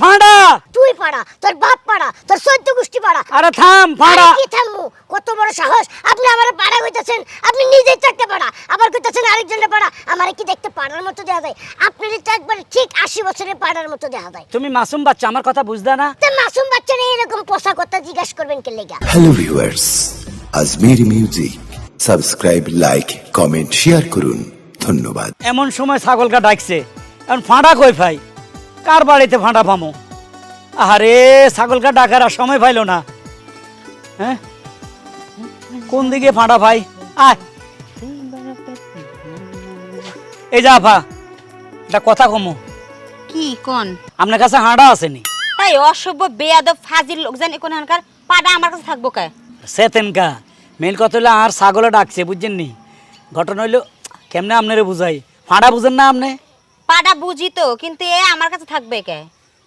ফাঁড়া তুই পাড়া তোর বাপ পাড়া তোর সৈদ্য গোষ্ঠী পাড়া আরে থাম ফাঁড়া কি থামবো? কত বড় সাহস। আপনি আমার পাড়া কইতাছেন আপনি নিজেই পাড়া আবার কইতাছেন আরেকজনের পাড়া আমার কি দেখতে পাড়ার মতো দেখা যায়? আপনার তো একবার ঠিক আশি বছরের পাড়ার মতো দেখা যায়। তুমি মাসুম বাচ্চা আমার কথা বুঝদা না? তা মাসুম বাচ্চারা এরকম পোষা কথা জিজ্ঞাসা করবেন কে লেগা? Hello viewers Ajmer music subscribe like comment share করুন। ধন্যবাদ। এমন সময় ছাগলকা ডাকছে। এখন ফাঁড়া কই ভাই? কার বাড়িতে ফাঁড়া পামো আরে ছাগলকা ডাকার আর সময় পাইলো না। হ্যাঁ? কোন দিকে ফাঁটা ভাই? আয়। এই যা আফা এটা কথা কমো। কি কোন? আপনার কাছে হাঁড়া আসেনি? এই অসভ্য বেয়াদব ফাজিল লোক জানি কোন হানকার পাডা আমার কাছে থাকব কে? সেতেনকা মেন কথা হইল আর ছাগলে ডাকছে বুঝছেন নি ঘটনা হইল কেমনে আপনারে বুঝাই? ফাঁড়া বুঝেন না আপনি? পাডা বুঝি তো কিন্তু এ আমার কাছে থাকবে কে?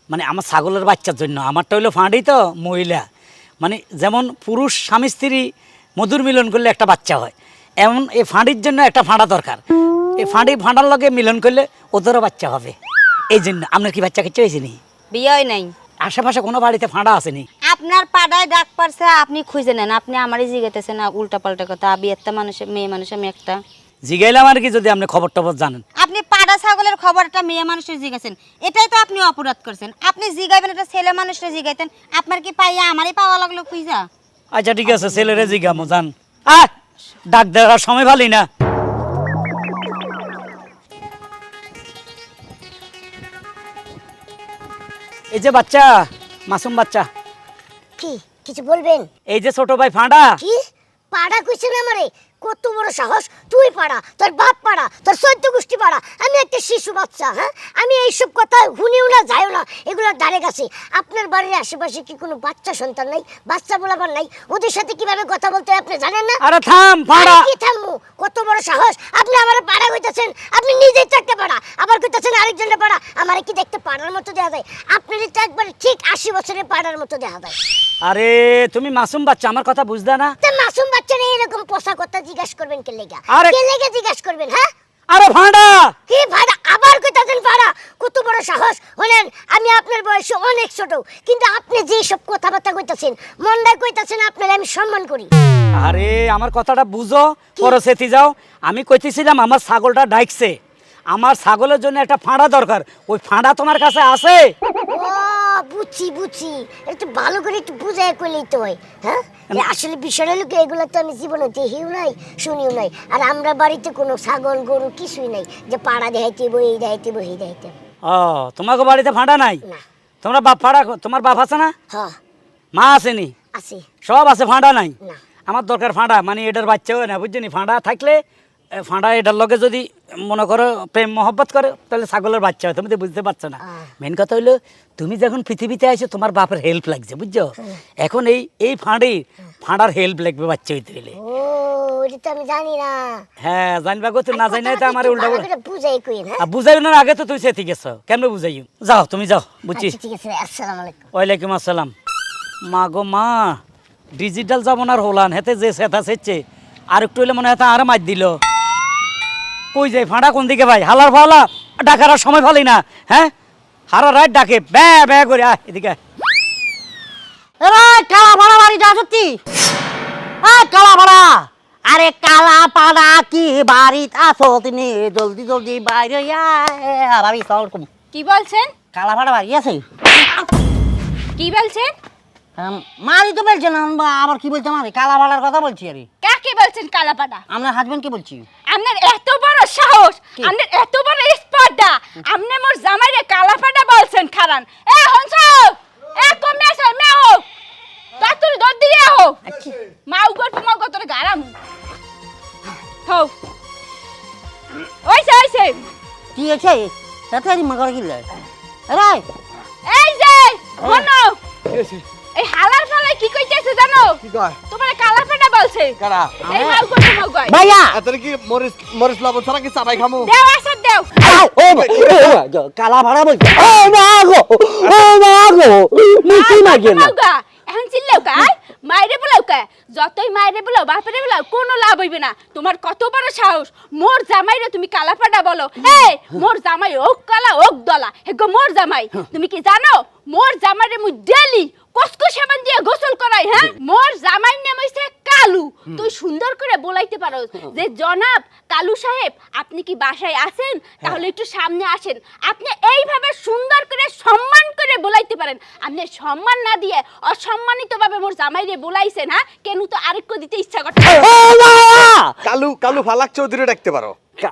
মানে আমার ছাগলের বাচ্চার জন্য আমারটা হইল ফাঁড়ি তো মহিলা। মানে যেমন পুরুষ স্বামী স্ত্রী মধুর মিলন করলে একটা বাচ্চা হয় এমন এই ফাঁড়ির জন্য একটা ফাঁড়া দরকার। এই ফাঁড়ি ফাঁড়ার লগে মিলন করলে ওদেরও বাচ্চা হবে। এই জন্য আপনার কি বাচ্চা কিচ্ছু হয়েছে নি? বিয়ে নাই। আশেপাশে কোনো বাড়িতে ফাঁড়া আসেনি আপনার পাড়ায় ডাক পারছে আপনি খুঁজে নেন আপনি আমারই জিগাইতেছেন না উল্টা পাল্টা কথা একটা মানুষের মেয়ে মানুষ আমি একটা। জিগাইলাম আর কি যদি আপনি খবর টবর জানেন। আপনি পাড়া ছাগলের খবরটা মেয়ে মানুষের এটাই তো আপনি অপরাধ করছেন। আপনি জিগাইবেন এটা ছেলে মানুষের জিগাইতেন। আপনার কি পাইয়া আমারই পাওয়া লাগল আচ্ছা ঠিক আছে ছেলেরে জিগামো জান। আহ! ডাক দেওয়ার সময় ভালি না। এই যে বাচ্চা মাসুম বাচ্চা। কি কিছু বলবেন? এই যে ছোট ভাই ফাঁড়া। কি? পাড়া কইছেন আমারে? কত বড় সাহস? তুই পাড়া তোর বাপ পাড়া তোর সৈদ্য গোষ্ঠী পাড়া। আমি একটা শিশু বাচ্চা হ্যাঁ? আমি এইসব কথা শুনিও না যাইও না। এগুলোর ধারে কাছে আপনার বাড়ির আশেপাশে কি কোনো বাচ্চা সন্তান নাই? বাচ্চা বলাবার নাই? ওদের সাথে কীভাবে কথা বলতে আপনি জানেন না? আরে থাম আরে কি থামবো কত বড় সাহস! আপনি আমার পাড়া কইতাছেন। আপনি নিজেই চারটে পাড়া। আবার কইতাছেন আরেকজনের পাড়া। আমার কি দেখতে পাড়ার মতো দেখা যায়? আপনার তো একবার ঠিক আশি বছরের পাড়ার মতো দেখা যায়। আরে তুমি মাসুম বাচ্চা আমার কথা বুঝদা না? তা মাসুম বাচ্চারা এরকম পোষা কথা জিজ্ঞাসা করবেন কে লেগা? কে লেগা জিজ্ঞাসা করবেন হ্যাঁ? আরে ফাঁড়া কি ভাড়া আবার কইতাছেন ভাড়া? কত বড় সাহস। হলেন আমি আপনার বয়সে অনেক ছোট কিন্তু আপনি যে সব কথাবার্তা কইতাছেন মন্দায় কইতাছেন আপনার আমি সম্মান করি। আরে আমার কথাটা বুঝো। পরে সেতি যাও। আমি কইতেছিলাম আমার ছাগলটা ডাইকছে। আমার ছাগলের জন্য একটা ফাঁড়া দরকার। ওই ফাঁড়া তোমার কাছে আছে? বুঝছি বুঝছি একটু ভালো করে একটু বুঝাই কইলেই তো হয় হ্যাঁ? আসলে বিষয়টা হলো এগুলো তো আমি জীবনে দেখিও নাই শুনিও নাই। আর আমরা বাড়িতে কোনো ছাগল গরু কিছুই নাই যে পাড়া দেখাইতে বই দেখাইতে বই দেখাইতে ও তোমাকে বাড়িতে ফাঁড়া নাই? না। তোমরা বাপ ফাঁড়া তোমার বাপ আছে না? হ্যাঁ। মা আসেনি? আছে। সব আছে ফাঁড়া নাই? না। আমার দরকার ফাঁড়া মানে এটার বাচ্চা হয় না বুঝছ ফাঁড়া থাকলে ফাঁড়া এটার লগে যদি মনে করো প্রেম মহব্বত করে তাহলে ছাগলের বাচ্চা হয়। তুমি তো বুঝতে পারছ না। মেন কথা হলো তুমি যখন পৃথিবীতে আইছো তোমার বাপের হেল্প লাগছে বুঝছ? এখন এই এই ফাঁড়ি ফাঁড়ার হেল্প লাগবে বাচ্চা হইতে গেলে। আমি জানি না। হ্যাঁ জানবা গো না জানি তো আমার উল্টা বুঝাই হ্যাঁ? আর বুঝাই না আগে তো তুই সেটি গেছো। কেমনে বুঝাইও? যাও তুমি যাও বুঝছি আচ্ছা, ঠিক আছে আসসালামু আলাইকুম। ওয়ালাইকুম আসসালাম। মা গো মা ডিজিটাল জামানার হলান হেতে যে সেতা সেচ্ছে। আর একটু হইলে মনে হয় আর মার দিল। কই যাই ফাঁড়া কোন দিকে ভাই? হালার ফালা ডাকার আর সময় ফালি না হ্যাঁ? হারা রাত ডাকে ব্যা ব্যা করে আয় এদিকে আয়। কালা পাড়া বাড়িটা সত্যি? এই কালা পাড়া আরে কালা পাড়া কি বাড়িতে আছো তুমি? জলদি জলদি বাইরে আয় আর আমি কি বলছেন? কালা পাড়া বাড়ি আছে? কি বলছেন? মারি তো বলছে না বা আবার কি বলছে মারি কালা পাড়ার কথা বলছি আরে। কাকে বলছেন কালাপাড়া আপনার হাজবেন্ড কি বলছি। আপনার এত বড় সাহস। কি? আপনার এত বড় স্পর্ধা। আপনি মোর জামাইরে কালাপাড়া বলছেন খারান। এ হংস এ কমে আসে মেও তাতুর দর দিয়ে হো মাউ গট মাউ গট তোর গারাম। হো ওইসে ওইসে কি আছে তাতে মগর কি লাই আরে এই যে শোনো এই হালার ফালাই কি কইতেছে জানো? কি কয়? কালাপাড়া বলছে? কারা? এই গয় ভাইয়া! এতরে কি মরিস মরিস লবণ ছাড়া কি চাবাই খামু? দেও আসর দেও। ও কালা ভাড়া বলছে। ও মা গো ও মা গো মুখি না। গেল এখন চিল্লাও কা? মাইরে বলাও কা? যতই মায়েরে বলো বাপেরে বলো কোনো লাভ হইবে না। তোমার কত বড় সাহস। মোর জামাইরে তুমি কালাপাটা বলো। এই মোর জামাই ওক কালা ওক দলা। হেগো মোর জামাই। তুমি কি জানো? মোর জামাইরে মুই ডেলি কসকো সাবান দিয়ে গোসল করাই হ্যাঁ? মোর জামাই নাম হইছে কালু। তুই সুন্দর করে বলাইতে পারো যে জনাব কালু সাহেব আপনি কি বাসায় আছেন? তাহলে একটু সামনে আসেন। আপনি এইভাবে সুন্দর করে সম্মান করে বলাইতে পারেন। আপনি সম্মান না দিয়ে অসম্মানিত ভাবে মোর জামাইরে বলাইছেন হ্যাঁ? কেন তো আরেকটু দিতে ইচ্ছা ভাইয়া কালু কালু ফালাক চৌধুরী ডাকতে পারো।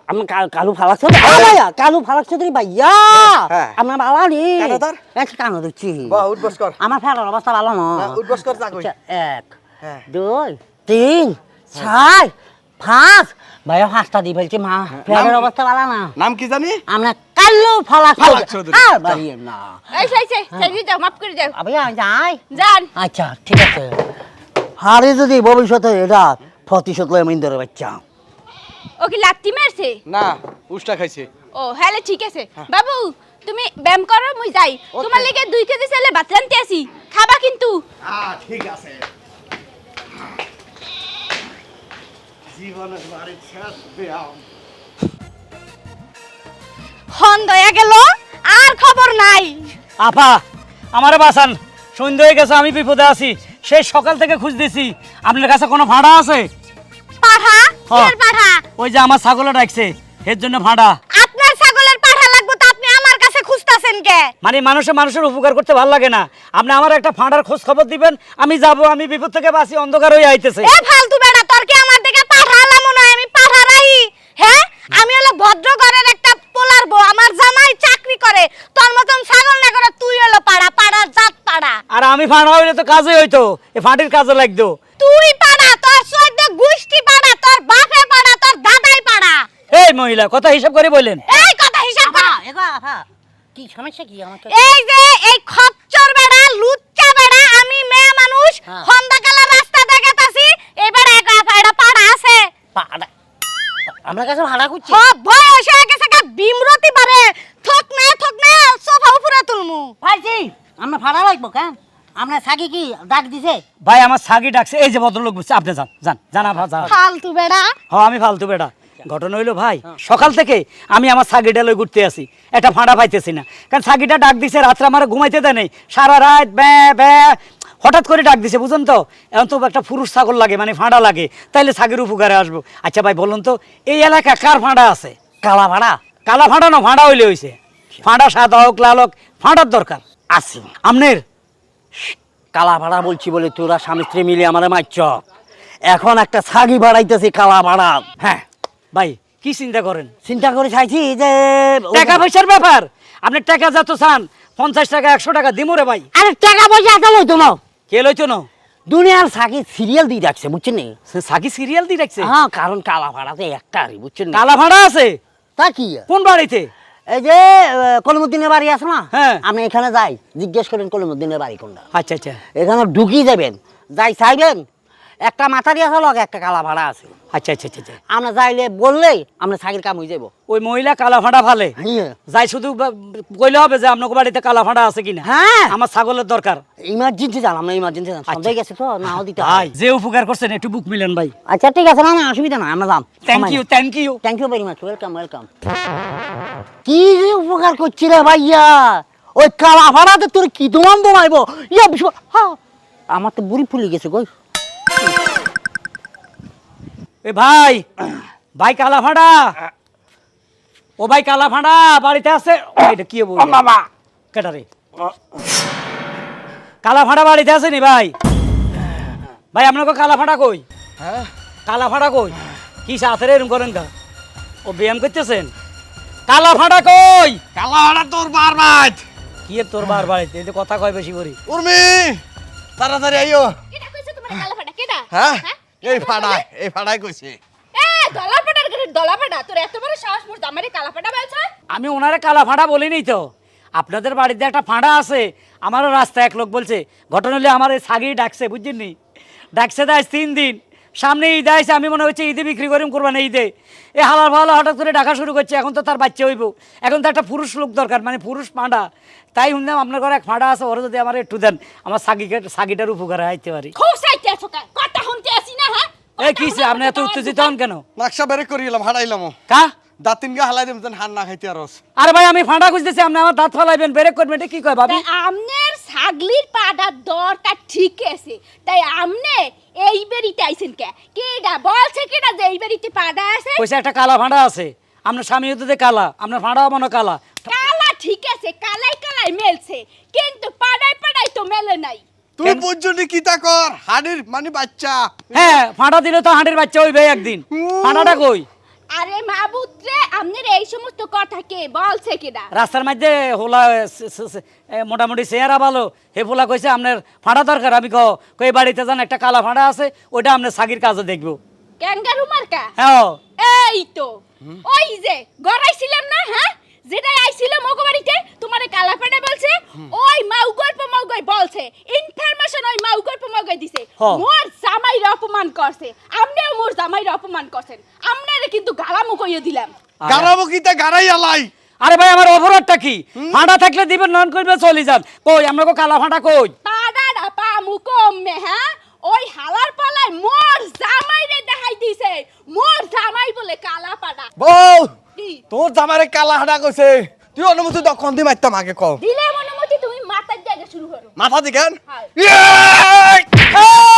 আমি কালু ফালাক চৌধুরী। ভাইয়া কালু ফালাক চৌধুরী ভাইয়া! হ্যাঁ। আমার ভালো নেই কানো? এক দিচ্ছি আমার ফেরার অবস্থা ভালো না। না, উঠবস কর যা কই। আচ্ছা, এক হ্যাঁ। দুই তিন চার পাঁচ। ভাইয়া পাঁচটা দিয়ে ফেলছি মা। ফেরার অবস্থা ভালো না। নাম কি জানি? আমরা কালু ফালাক ফালাক চৌধুরী। চৌধুরী। আর বাড়িয়ে না এই সেই সেই সেই দাও মাফ করে দাও ভাইয়া যাই যান। আচ্ছা ঠিক আছে। হারে যদি ভবিষ্যতে এটা প্রতিশোধ লয় মিন্দরের বাচ্চা। ও কি লাত্তি মারছে? না উষ্টা খাইছে। ও হ্যাঁ ঠিক আছে। বাবু তুমি ব্যায়াম করো মুই যাই। তোমার লেগে দুই কেজি ছেলে ভাত রানতে আসি খাবা কিন্তু। ঠিক আছে। জীবনের বাড়ি শেষ ব্যায়াম হন দয়া গেল আর খবর নাই। আপা আমারে বাসান সন্ধ্যে হয়ে গেছে আমি বিপদে আছি। সেই সকাল থেকে খুঁজতেছি আপনার কাছে কোনো ভাড়া আছে? পাঠা হ্যাঁ। পাঠা? ওই যে আমার এর জন্য ভাড়া। আপনার ছাগলের পাঠা লাগবে তো আপনি আমার কাছে খুঁজতাছেন কে? মানে মানুষে মানুষের উপকার করতে ভালো লাগে না। আপনি আমার একটা ফাঁড়ার খোঁজ খবর দিবেন আমি যাব আমি বিপদ থেকে বাঁচি অন্ধকার হয়ে আইতেছে। এ ফালতু তোর কি আমার দিকে হয় আমি হ্যাঁ? আমি হলো ভদ্র ঘরের একটা পোলার বউ আমার জামাই চাকরি করে। তোর মতন ছাগল না করে তুই হলো পাড়া পাড়ার জাত পাড়া। আর আমি ফাঁড়া হইলে তো কাজে হইতো এ ফাঁটির কাজে লাগতো। তুই পাড়া তোর সৈদ্য গোষ্ঠী পাড়া তোর বাপে পাড়া তোর দাদাই পাড়া এই মহিলা কথা হিসাব করে বললেন এই কথা হিসাব কর এগো আফা কি সমস্যা কি? আমাকে এই যে এই খচ্চর বেড়া লুচ্চা বেড়া আমি মেয়ে মানুষ হ্যাঁ। হন্দাকালা রাস্তা দেখাতাছি এবার একা ফাইডা পাড়া আছে। পাড়া- আমরা কাছে ভাড়া করছি? হ বয়স হয়ে গেছে গা বিমরতি পারে থক না থক না সোফা উপরে তুলমু। ভাইজি আমরা ভাড়া লাগবো কেন? আমরা সাকি কি ডাক দিছে? ভাই আমার সাগি ডাকছে এই যে ভদ্রলোক বুঝছে আপনি যান যান আপা যান। ফালতু বেড়া। হ আমি ফালতু বেটা ঘটনা হইল ভাই সকাল থেকে আমি আমার সাগিটা লই ঘুরতে আসি। একটা ফাঁড়া পাইতেছি না। কারণ সাগিটা ডাক দিছে রাত্রে আমার ঘুমাইতে দেয় নেই। সারা রাত ব্যা ব্যা হঠাৎ করে ডাক দিছে বুঝুন তো? এখন তো একটা পুরুষ ছাগল লাগে মানে ফাঁড়া লাগে। তাইলে সাগের উপকারে আসব। আচ্ছা ভাই বলুন তো এই এলাকা কার ফাঁড়া আছে? কালা ভাড়া কালা ফাঁড়া না ফাঁড়া হইলে হইছে। ফাঁড়া সাদা হোক লাল হোক ফাঁড়ার দরকার। আছে। আমনের? কালা ভাড়া বলছি বলে তোরা স্বামী স্ত্রী মিলে আমার মাইচ এখন একটা ছাগি ভাড়াইতেছি কালা ভাড়া হ্যাঁ। ভাই কি চিন্তা করেন? চিন্তা করে চাইছি যে টাকা পয়সার ব্যাপার। আপনি টাকা যত চান পঞ্চাশ টাকা একশো টাকা দিমো রে ভাই। আরে টাকা পয়সা আছে লইতো না। কে লইতো না? দুনিয়ার সাকি সিরিয়াল দিয়ে রাখছে বুঝছেন নি? সাকি সিরিয়াল দিয়ে রাখছে হ্যাঁ কারণ কালা ভাড়াতে একটা আরই বুঝছেন না? কালা ভাড়া আছে? তা কি? কোন বাড়িতে? এই যে কলিমুদ্দিনের বাড়ি আছে না? হ্যাঁ। আপনি এখানে যাই জিজ্ঞেস করেন কলিমুদ্দিনের বাড়ি কোনটা। আচ্ছা আচ্ছা। এখানে ঢুকি যাবেন যাই চাইবেন একটা মাথারি আছে লগে একটা কালা ভাড়া আছে। আচ্ছা আচ্ছা আচ্ছা আচ্ছা। আমরা যাইলে বললেই আমরা সাকির কাম হয়ে যাব ওই মহিলা কালা ফাঁড়া ফালে? হ্যাঁ। যাই শুধু কইলে হবে যে আপনাকে বাড়িতে কালা ফাঁড়া আছে কিনা? হ্যাঁ। আমার ছাগলের দরকার। ইমার্জেন্সি যান আমরা ইমার্জেন্সি যান। সন্দেহ গেছে তো নাও দিতে ভাই যে উপকার করছেন একটু বুক মিলেন ভাই। আচ্ছা ঠিক আছে না না অসুবিধা না আমরা যাম। Thank you thank you thank you very much welcome welcome কি যে উপকার করছি রে ভাইয়া? ওই কালা ভাড়াতে তোর কি দোমান দোমাইবো ইয়া বিশ- হ্যাঁ আমার তো বুড়ি ফুলে গেছে কই? এ ভাই ভাই কালা ফাঁড়া। ও ভাই কালা ফাঁড়া বাড়িতে আছে? এটা কি বলব বাবা কেটারে কালা ফাঁড়া বাড়িতে আছে নি ভাই? ভাই আপনাকে কালা ফাঁড়া কই? হ্যাঁ। কালা ফাঁড়া কই? কি সাথে এরকম করেন কা ও ব্যায়াম করতেছেন? কালা ফাঁড়া কই? কালা হড়া তোর বার মাছ কি এর তোর বার বাড়িতে? এই কথা কয় বেশি করি। উর্মি তাড়াতাড়ি আইও। কেডা কইছে তোমার কালা ফাটা কেডা? হ্যাঁ? এই ফাড়ায় এই ফাড়ায় কইছে। এ দলা ফাটার করে দলা ফাটা তোর এত বড় সাহস মোর জামাইরে কালা ফাটা বলছ? আমি ওনারে কালা ফাঁড়া বলিনি তো। আপনাদের বাড়িতে একটা ফাঁড়া আছে আমারও রাস্তায় এক লোক বলছে ঘটনা হলে আমার এই সাগি ডাকছে বুঝছেন নি ডাকছে দেয় তিন দিন। সামনে ঈদ আসছে আমি মনে হচ্ছে ঈদে বিক্রি করিম করবানা ঈদে। এ হালার ভালো হঠাৎ করে ডাকা শুরু করছে এখন তো তার বাচ্চা হইব। এখন তো একটা পুরুষ লোক দরকার মানে পুরুষ ফাঁড়া তাই শুনলাম আপনার ঘরে এক ফাঁড়া আছে ওরা যদি আমার একটু দেন আমার সাগিকে সাগিটার উপকারে আইতে পারি। খুব সাইতে আছো কা কথা শুনতে আছো এই কিছে আপনি এত উত্তেজিত হন কেন? নকশা বেরে করিলাম হারাইলাম কা? দাঁতিন গা হালাই দিম যেন হার না খাইতে আরস আরে ভাই আমি ফাঁটা খুঁজতেছি আপনি আমার দাঁত ফালাইবেন ব্রেক করবেন এটা কি কয় ভাবি? আমনের ছাগলির দরকার ঠিক আছে তাই আমনে এই বেরিতে আইছেন কে? কেডা? বলছে কেডা যে এই বেরিতে আছে? কইছে একটা কালা ফাঁটা আছে। আপনার স্বামী হতে কালা আপনার ফাঁটাও মনে কালা। কালা ঠিক আছে কালাই কালাই মেলছে কিন্তু পাড়ায় পাড়ায় তো মেলে নাই। তুই কি তা কর? হাড়ির মানে বাচ্চা। হ্যাঁ ফাঁটা দিলে তো বাচ্চা হইবে একদিন। ফাঁটাটা কই? আরে এই সমস্ত কথা কে বলছে কেডা রাস্তার মধ্যে হোলা মোটামুটি চেহারা ভালো। হে ফোলা কইছে আপনার ফাঁটা দরকার আমি কও কই বাড়িতে যান একটা কালা ফাঁটা আছে ওইটা আপনার সাগির কাজে দেখব। ক্যাঙ্গারু মার্কা? হ্যাঁ। এই তো। ওই যে গড়াইছিলাম না হ্যাঁ? যেটা আইছিল মগবাড়িতে তোমার কালা পেটে বলছে ওই মাউ গল্প মগই বলছে ইনফরমেশন ওই মাউ গল্প মগই দিছে। মোর জামাইর অপমান করছে আমনেও মোর জামাইর অপমান করছেন। আমনারে কিন্তু গালামু কইয়ে দিলাম। গারাবো কি তা গারাই আলাই আরে ভাই আমার অপরাধটা কি? ফাঁটা থাকলে দিবেন নন করবে চলে যান। কই আমরা কো কালা ফাঁটা কই? পাড়ারা পামু কমে হ্যাঁ? ওই হালার পালায় মোর জামাইরে দেখাই দিছে। মোর জামাই বলে কালা পাড়া। বল? তোর জামারে কালা হাডা কইছে। তুই অনুমতি দক্ষণ দি মারতাম আগে কও। দিলে অনুমতি তুমি মাথার জায়গা শুরু করো। মাথা দিকেন কেন? ইয়ে!